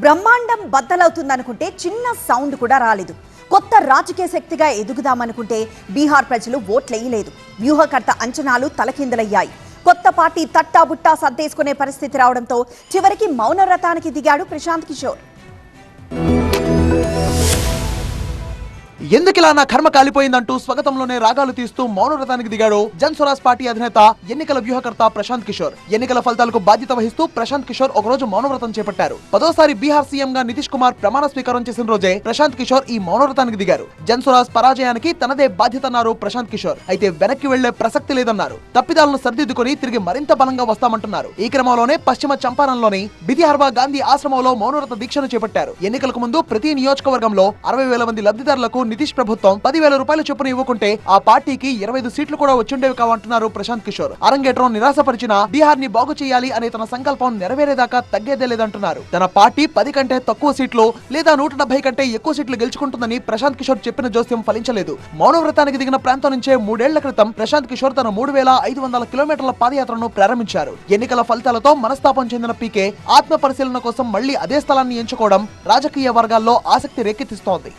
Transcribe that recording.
బ్రహ్మాండం బద్దలవుతుందనుకుంటే చిన్న సౌండ్ కూడా రాలేదు. కొత్త రాజకీయ శక్తిగా ఎదుగుదామనుకుంటే బీహార్ ప్రజలు ఓట్లేయలేదు. వ్యూహకర్త అంచనాలు తలకిందులయ్యాయి. కొత్త పార్టీ తట్టాబుట్టా సర్దేసుకునే పరిస్థితి రావడంతో చివరికి మౌనరథానికి దిగాడు ప్రశాంత్ కిషోర్. ఎందుకిలా నా కర్మ కాలిపోయిందంటూ స్వాగతంలోనే రాగాలు తీస్తూ మౌనవ్రతానికి దిగాడు జన్ స్వరాజ్ పార్టీ అధినేత ఎన్నికల వ్యూహకర్త ప్రశాంత్ కిషోర్. ఎన్నికల ఫలితాలకు బాధ్యత వహిస్తూ ప్రశాంత్ కిషోర్ ఒకరోజు మౌనవ్రతం చేపట్టారు. పదోసారి బీహార్ సీఎం గా నితీష్ కుమార్ ప్రమాణ స్వీకారం చేసిన రోజే ప్రశాంత్ కిషోర్ ఈ మౌనవ్రతానికి దిగారు. జన్ స్వరాజ్ పరాజయానికి తనదే బాధ్యత అన్నారు ప్రశాంత్ కిషోర్. అయితే వెనక్కి వెళ్ళే ప్రసక్తి లేదన్నారు. తప్పిదాలను సర్దిద్దుకొని తిరిగి మరింత బలంగా వస్తామంటున్నారు. ఈ క్రమంలోనే పశ్చిమ చంపారణలోని బిదిహార్బా గాంధీ ఆశ్రమంలో మౌనవ్రత దీక్షను చేపట్టారు. ఎన్నికలకు ముందు ప్రతి నియోజకవర్గంలో అరవై వేల మంది లబ్ధిదారులకు నితీష్ ప్రభుత్వం పదివేల రూపాయల చొప్పున ఇవ్వకుంటే ఆ పార్టీకి ఇరవై ఐదు సీట్లు కూడా వచ్చుండేవి కావంటున్నారు ప్రశాంత్ కిషోర్. అరంగేట్రం నిరాశపరిచిన బీహార్ని బాగు చేయాలి అనే తన సంకల్పం నెరవేరేదాకా తగ్గేదే లేదంటున్నారు. తన పార్టీ పది కంటే తక్కువ సీట్లు లేదా నూట డెబ్బై కంటే ఎక్కువ సీట్లు గెలుచుకుంటుందని ప్రశాంత్ కిషోర్ చెప్పిన జోస్యం ఫలించలేదు. మౌనవ్రతానికి దిగిన ప్రాంతం నుంచే మూడేళ్ళ క్రితం ప్రశాంత్ కిషోర్ తన మూడు వేల ఐదు వందల కిలోమీటర్ల పాదయాత్రను ప్రారంభించారు. ఎన్నికల ఫలితాలతో మనస్తాపం చెందిన పీకే ఆత్మ పరిశీలన కోసం మళ్ళీ అదే స్థలాన్ని ఎంచుకోవడం రాజకీయ వర్గాల్లో ఆసక్తి రేకెత్తిస్తోంది.